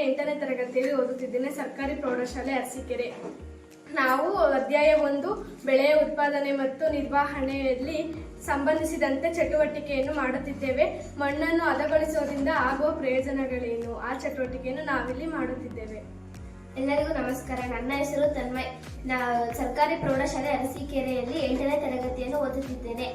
ಎಂಟನೇ ತರಗತಿಯಲ್ಲಿ ಓದುತ್ತಿದ್ದೇನೆ, ಸರ್ಕಾರಿ ಪ್ರೌಢಶಾಲೆ ಅರಸೀಕೆರೆ. ನಾವು ಅಧ್ಯಾಯ ಒಂದು ಬೆಳೆಯ ಉತ್ಪಾದನೆ ಮತ್ತು ನಿರ್ವಹಣೆಯಲ್ಲಿ ಸಂಬಂಧಿಸಿದಂತೆ ಚಟುವಟಿಕೆಯನ್ನು ಮಾಡುತ್ತಿದ್ದೇವೆ. ಮಣ್ಣನ್ನು ಹದಗೊಳಿಸೋದ್ರಿಂದ ಆಗುವ ಪ್ರಯೋಜನಗಳೇನು? ಆ ಚಟುವಟಿಕೆಯನ್ನು ನಾವಿಲ್ಲಿ ಮಾಡುತ್ತಿದ್ದೇವೆ. ಎಲ್ಲರಿಗೂ ನಮಸ್ಕಾರ. ನನ್ನ ಹೆಸರು ತನ್ಮಯ್. ನಾ, ಸರ್ಕಾರಿ ಪ್ರೌಢಶಾಲೆ ಅರಸೀಕೆರೆಯಲ್ಲಿ ಎಂಟನೇ ತರಗತಿಯನ್ನು ಓದುತ್ತಿದ್ದೇನೆ.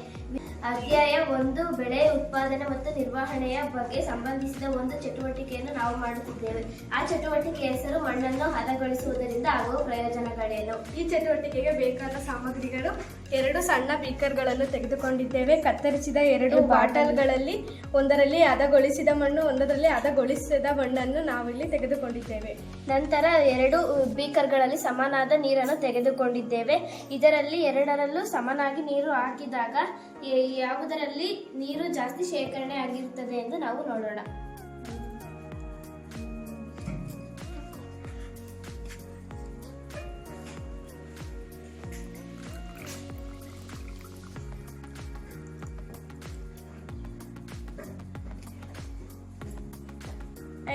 ಅಧ್ಯಾಯ ಒಂದು ಬೆಳೆ ಉತ್ಪಾದನೆ ಮತ್ತು ನಿರ್ವಹಣೆಯ ಬಗ್ಗೆ ಸಂಬಂಧಿಸಿದ ಒಂದು ಚಟುವಟಿಕೆಯನ್ನು ನಾವು ಮಾಡುತ್ತಿದ್ದೇವೆ. ಆ ಚಟುವಟಿಕೆಯ ಹೆಸರು ಮಣ್ಣನ್ನು ಹದಗೊಳಿಸುವುದರಿಂದ ಆಗುವ ಪ್ರಯೋಜನಗಳೇನು? ಈ ಚಟುವಟಿಕೆಗೆ ಬೇಕಾದ ಸಾಮಗ್ರಿಗಳು ಎರಡು ಸಣ್ಣ ಬೀಕರ್ಗಳನ್ನು ತೆಗೆದುಕೊಂಡಿದ್ದೇವೆ. ಕತ್ತರಿಸಿದ ಎರಡು ಬಾಟಲ್ಗಳಲ್ಲಿ ಒಂದರಲ್ಲಿ ಹದಗೊಳಿಸಿದ ಮಣ್ಣು ಒಂದರಲ್ಲಿ ಹದಗೊಳಿಸಿದ ಮಣ್ಣನ್ನು ನಾವಿಲ್ಲಿ ತೆಗೆದುಕೊಂಡಿದ್ದೇವೆ. ನಂತರ ಎರಡು ಬೀಕರ್ಗಳಲ್ಲಿ ಸಮನಾದ ನೀರನ್ನು ತೆಗೆದುಕೊಂಡಿದ್ದೇವೆ. ಇದರಲ್ಲಿ ಎರಡರಲ್ಲೂ ಸಮನಾಗಿ ನೀರು ಹಾಕಿದಾಗ ಯಾವುದರಲ್ಲಿ ನೀರು ಜಾಸ್ತಿ ಶೇಖರಣೆ ಆಗಿರುತ್ತದೆ ಎಂದು ನಾವು ನೋಡೋಣ.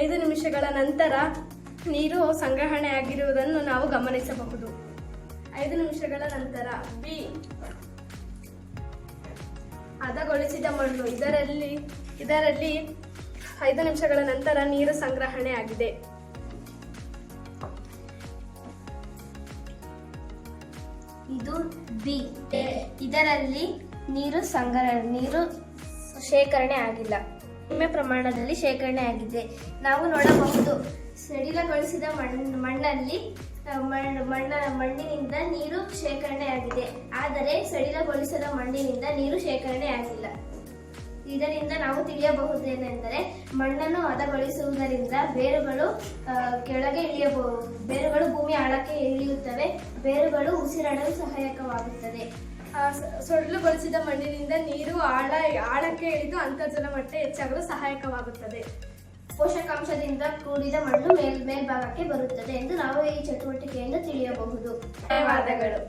ಐದು ನಿಮಿಷಗಳ ನಂತರ ನೀರು ಸಂಗ್ರಹಣೆ ಆಗಿರುವುದನ್ನು ನಾವು ಗಮನಿಸಬಹುದು. ಐದು ನಿಮಿಷಗಳ ನಂತರ ಬಿ. ಹದಗೊಳಿಸಿದ ಮಣ್ಣು. ಇದರಲ್ಲಿ ಇದರಲ್ಲಿ ಐದು ನಿಮಿಷಗಳ ನಂತರ ನೀರು ಸಂಗ್ರಹಣೆ ಆಗಿದೆ. ಇದು ಬಿ. ಇದರಲ್ಲಿ ನೀರು ಸಂಗ್ರಹ ನೀರು ಶೇಖರಣೆ ಆಗಿಲ್ಲ. ಕಡಿಮೆ ಪ್ರಮಾಣದಲ್ಲಿ ಶೇಖರಣೆ ಆಗಿದೆ. ನಾವು ನೋಡಬಹುದು, ಸಡಿಲಗೊಳಿಸಿದ ಮಣ್ಣು ಮಣ್ಣಲ್ಲಿ ಮಣ್ಣು, ಮಣ್ಣ, ಮಣ್ಣಿನಿಂದ ನೀರು ಶೇಖರಣೆ ಆಗಿದೆ. ಆದರೆ ಸಡಿಲಗೊಳಿಸದ ಮಣ್ಣಿನಿಂದ ನೀರು ಶೇಖರಣೆ ಆಗಿಲ್ಲ. ಇದರಿಂದ ನಾವು ತಿಳಿಯಬಹುದೇನೆಂದರೆ ಮಣ್ಣನ್ನು ಹದಗೊಳಿಸುವುದರಿಂದ ಬೇರುಗಳು ಕೆಳಗೆ ಇಳಿಯಬಹುದು ಬೇರುಗಳು ಭೂಮಿ ಆಳಕ್ಕೆ ಇಳಿಯುತ್ತವೆ. ಬೇರುಗಳು ಉಸಿರಾಡಲು ಸಹಾಯಕವಾಗುತ್ತದೆ. ಸಡಿಲಗೊಳಿಸಿದ ಮಣ್ಣಿನಿಂದ ನೀರು ಆಳ, ಆಳಕ್ಕೆ ಇಳಿದು ಅಂತರ್ಜಲ ಮಟ್ಟ ಹೆಚ್ಚಾಗಲು ಸಹಾಯಕವಾಗುತ್ತದೆ. ಪೋಷಕಾಂಶದಿಂದ ಕೂಡಿದ ಮಣ್ಣು ಮೇಲ್ ಮೇಲ್ಭಾಗಕ್ಕೆ ಬರುತ್ತದೆ ಎಂದು ನಾವು ಈ ಚಟುವಟಿಕೆಯಿಂದ ತಿಳಿಯಬಹುದು. ಧನ್ಯವಾದಗಳು.